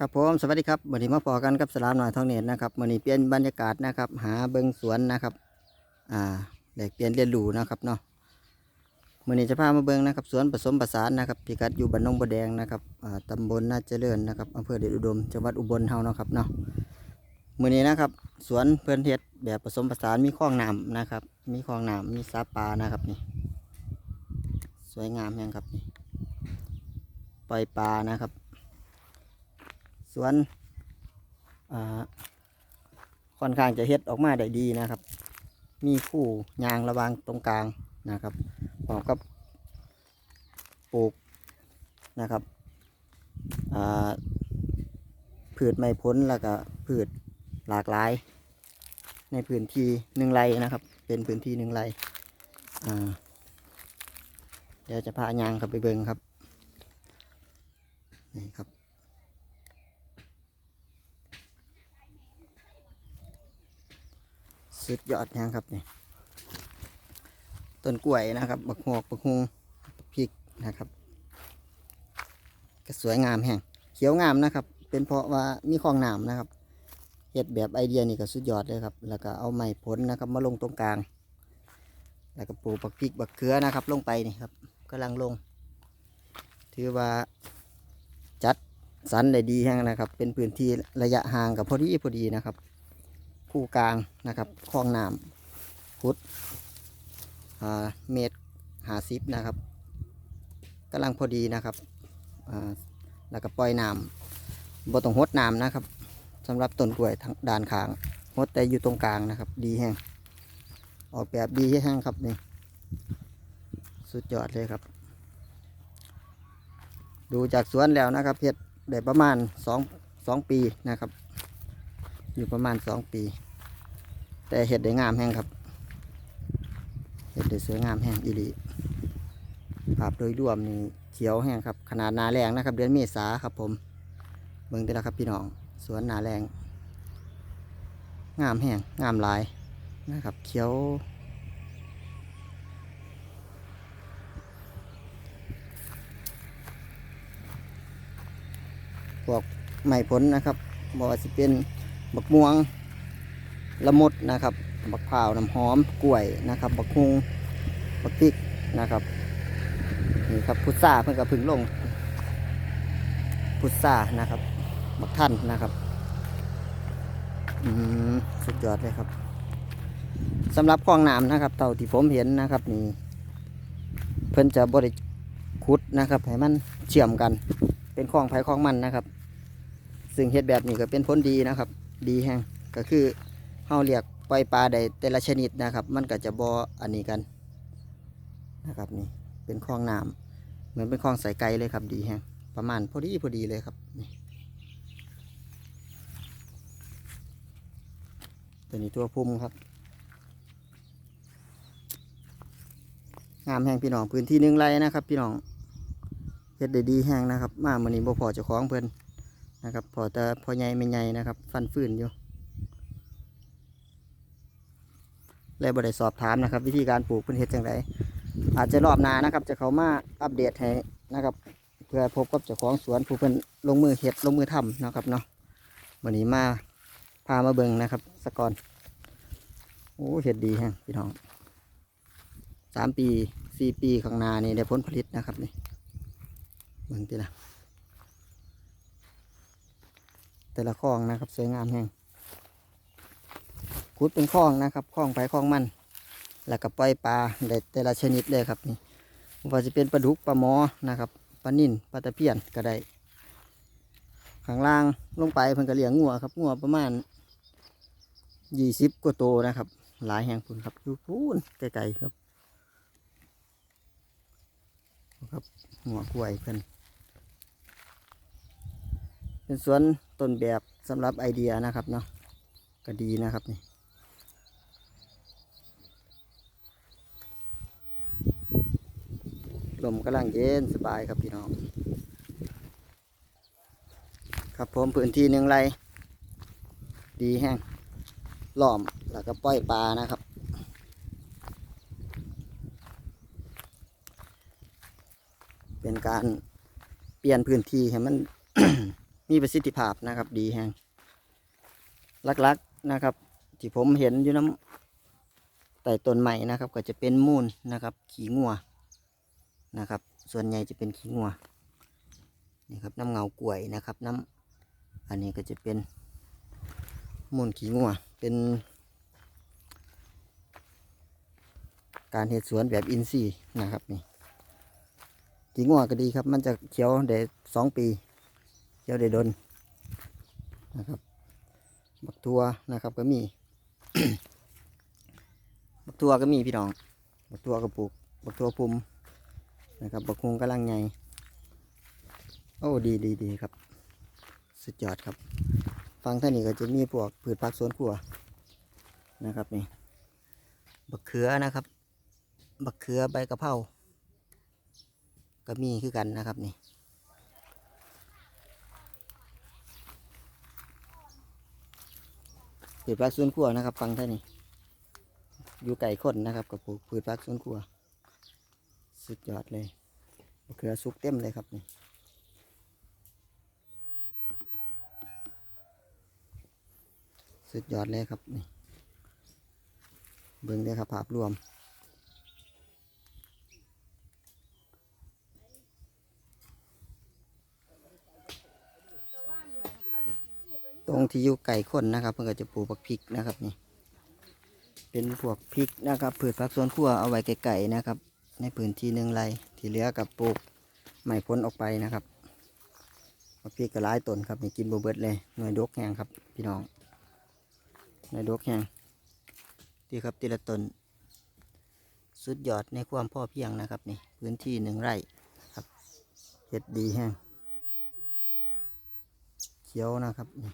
ครับผมสวัสดีครับวันนี้มาพอกันกับสลามหน่อยทองเน็ตนะครับวันนี้เปลี่ยนบรรยากาศนะครับ หาเบิงสวนนะครับ อ่าแลกเปลี่ยนเรียนรู้นะครับเนาะวันนี้จะพามาเบิงนะครับสวนผสมผสานนะครับพิกัดอยู่บ้านนองบัวแดงนะครับอ่าตำบลนาเจริญนะครับอำเภอเดชอุดมจังหวัดอุบลเฮานะครับเนาะวันนี้นะครับ สวนเพื่อนเฮ็ดแบบผสมผสานมีคลองน้ำนะครับ มีคลองน้ำมีสาปลานะครับนี่ สวยงามแฮงครับนี่ปล่อยปลานะครับ วนค่อนข้างจะเฮ็ดออกมาได้ดีนะครับ มีคู่ยางระวางตรงกลางนะครับพร้อมกับปลูกนะครับอ่าพืชไม่พ้นแล้วก็พืชหลากหลาย ในพื้นที่หนึ่งไร่นะครับ เป็นพื้นที่หนึ่งไร่อ่าเดี๋ยวจะพายางครับไปเบิ่งครับนี่ครับ สุดยอดแฮงครับนี่ต้นกล้วยนะครับบักหวกบักฮุงบักพริกนะครับก็สวยงามแฮงเขียวงามนะครับ เป็นเพราะว่ามีคลองน้ำนะครับเฮ็ดแบบไอเดียนี่ก็สุดยอดเลยครับ แล้วก็เอาไม้ผลนะครับมาลงตรงกลาง แล้วก็ปลูกบักพริกบักเขือนะครับ ลงไปนี่ครับกำลังลง ถือว่าจัดสรรได้ดีแฮงนะครับ เป็นพื้นที่ระยะห่างกับพอดีพอดีนะครับ คู่กลางนะครับคลองน้ำพุดเมตรหาสิบนะครับกำลังพอดีนะครับแล้วก็ปล่อยน้ำบ่ต้องหดน้ำนะครับสำหรับต้นกล้วยทางด้านข้างหดแต่อยู่ตรงกลางนะครับ ดีแห้งออกแบบดีแห้งครับนี่สุดยอดเลยครับ ดูจากสวนแล้วนะครับเฮ็ดได้ประมาณสองสองปีนะครับ อยู่ประมาณสองปี แต่เห็ดได้งามแห้งครับ เห็ดได้สวยงามแห้งอีหลีภาพโดยรวมนี่เขียวแห้งครับ ขนาดนาแรงนะครับ เดือนเมษาครับผมเบิ่งได้แล้วครับพี่น้อง สวนนาแรง งามแห้งงามหลายนะครับ เขียว พวกไม้ผลนะครับบอกว่าสิเป็น บักม่วง ละมุดนะครับ บักพร้าวน้ำหอมกล้วยนะครับ บักฮุงบักพริกนะครับนี่ครับพุทราเพิ่งกระพึ่งลง พุทรานะครับ บักท่านนะครับอืมสุดยอดเลยครับสำหรับคลองน้ำนะครับ เต่าที่ผมเห็นนะครับนี่เพิ่นจะบริขุดนะครับให้มันเชื่อมกัน เป็นคลองไผ่คลองมันนะครับ ซึ่งเฮ็ดแบบนี้ก็เป็นผลดีนะครับ ดีแฮงก็คือเฮาเรียกปล่อยปลาได้แต่ละชนิดนะครับ มันก็จะบ่อันนี้กันนะครับนี่เป็นคลองน้ำเหมือนเป็นคลองสายไกลเลยครับดีแฮงประมาณพอดีพอดีเลยครับนี่ตัวนี้ตัวพุ่มครับงามแห้งพี่น้องพื้นที่หนึ่งไรนะครับ พี่น้องเฮ็ดได้ดีแห้งนะครับ มามื้อนี้บ่พอเจ้าของเพิ่น นะครับพอแต่พอใหญ่ไม่ใหญ่นะครับ ฟันฟืนอยู่เลยบ่ได้สอบถามนะครับ วิธีการปลูกเป็นเห็ดจังไรอาจจะรอบนานะครับ จะเขามาอัปเดตให้นะครับ เพื่อพบกับเจ้าของสวนผู้เพิ่นลงมือเห็ดลงมือทำนะครับเนาะวันนี้มาพามาเบิ่งนะครับสกอนโอ้เห็ดดีแฮงพี่น้องสามปีสี่ปีข้างหน้านี่ได้ผลผลิตนะครับนี่เบิ่งทีละ แต่ละคลองนะครับสวยงามแห่งขุดเป็นคลองนะครับคลองไปคลองมัน แล้วก็ปล่อยปลาได้แต่ละชนิดเลยครับนี่ว่าจะเป็นปลาดุกปลาหมอนะครับปลานิ่นปลาตะเพียนก็ได้ข้างล่างลงไปเพิ่นก็เลี้ยงงัวครับงัวประมาณยี่สิบกว่าโตวนะครับ หลายแห่งพุ่นครับอยู่พูนไกลๆครับ ครับหัวกล้วยเพิ่น เป็นสวนต้นแบบสำหรับไอเดียนะครับเนาะก็ดีนะครับนี่ลมกำลังเย็นสบายครับพี่น้อง ครับผมพื้นที่หนึ่งไร ดีแห้งล้อมแล้วก็ปล่อยปลานะครับ เป็นการเปลี่ยนพื้นที่ให้มัน มีประสิทธิภาพนะครับ ดีแฮงลักๆนะครับ ที่ผมเห็นอยู่น้ำใต้ต้นใหม่นะครับ ก็จะเป็นมูลนะครับ ขี้งัวนะครับ ส่วนใหญ่จะเป็นขี้งัวนี่ครับน้ำเงากล้วยนะครับ น้ำอันนี้ก็จะเป็นมูลขี้งัวเป็น การเห็ดสวนแบบอินทรีย์นะครับนี่ขี้งัวก็ดีครับ มันจะเขียวได้สองปี เขียวได้ดนนะครับบักทัวนะครับก็มี บักทัวก็มีพี่น้อง บักทัวก็ปลูก บักทัวพุ่มนะครับ บักฮุงกำลังไงโอ้ดีดีดีครับ สุดยอดครับ ฟังท่านนี้ก็จะมีพวกพืชผักสวนครัวนะครับนี่ บักเขือนะครับ บักเขือใบกะเพราก็มีคือกันนะครับนี่ พืชผักสวนครัวนะครับ ฟังท่านี้อยู่ไก่ข้นนะครับกับปลูกพืชผักสวนครัว สุดยอดเลยมะเขือสุกเต็มเลยครับนี่สุดยอดเลยครับนี่เบิ่งเลยครับภาพรวม ตรงที่อยู่ไก่ข้นนะครับเพื่อจะปลูกผักพริกนะครับนี่ เป็นพวกพริกนะครับพืชผักสวนครัวเอาไว้ไก่ๆนะครับ ในพื้นที่หนึ่งไรที่เหลือกับปลูกไม่พ้นออกไปนะครับผักพริกก็หลายต้นครับนี่กินบเบิดเลยหน่วยดกแห้งครับพี่น้องหน่วยดกแห้งดีครับทีละต้นสุดยอดในความพ่อเพียงนะครับนี่พื้นที่หนึ่งไร่ครับเห็ดดีแห้งเขียวนะครับนี่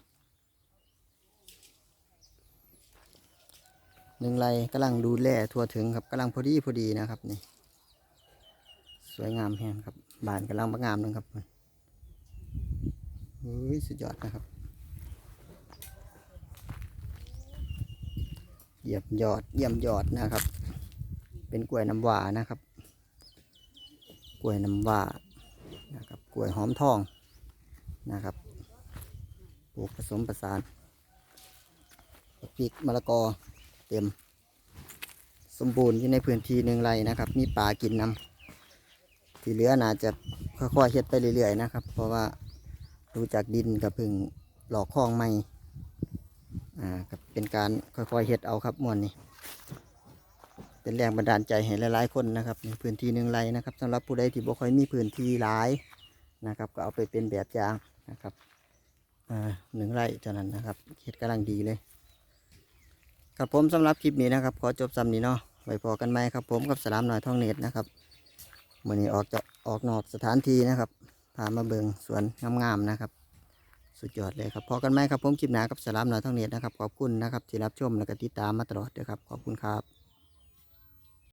หนึ่งไรกำลังดูแลทั่วถึงครับกำลังพอดีพอดีนะครับนี่ สวยงามแฮงครับบานกำลังบางามนะครับเฮ้ยสุดยอดนะครับเยี่ยมยอดเยี่ยมยอดนะครับ เป็นกล้วยน้ำว้านะครับ กล้วยน้ำว้านะครับกล้วยหอมทองนะครับปลูกผสมประสานพริกมะละกอ เต็ม สมบูรณ์อยู่ในพื้นที่หนึ่งไรนะครับ มีปลากินน้ำที่เหลือน่าจะค่อยๆเฮ็ดไปเรื่อยๆนะครับ เพราะว่าดูจากดินกับพึ่งหลอกคลองไม่อ่ากับเป็นการค่อยๆเฮ็ดเอาครับมวนนี่เป็นแรงบันดาลใจให้หลายๆคนนะครับ ในพื้นที่หนึ่งไรนะครับสำหรับผู้ใดที่บ่ค่อยมีพื้นที่หลายนะครับ ก็เอาไปเป็นแบบอย่างนะครับอ่าหนึ่งไร่เท่านั้นนะครับเฮ็ดกำลังดีเลย ครับผมสำหรับคลิปนี้นะครับ ขอจบซ้ำนี้เนาะไว้พอกันไหมครับ ผมกับสลามหน่อยท่องเน็ตนะครับมื่อนี้ออกจะออกนอกสถานที่นะครับพามาเบิงสวนงามๆนะครับ สุดยอดเลยครับพอกันไหมครับผมคลิปหนากับสลามหน่อยท่องเน็ตนะครับขอบคุณนะครับที่รับชมและก็ติดตามมาตลอดนะครับขอบคุณครับ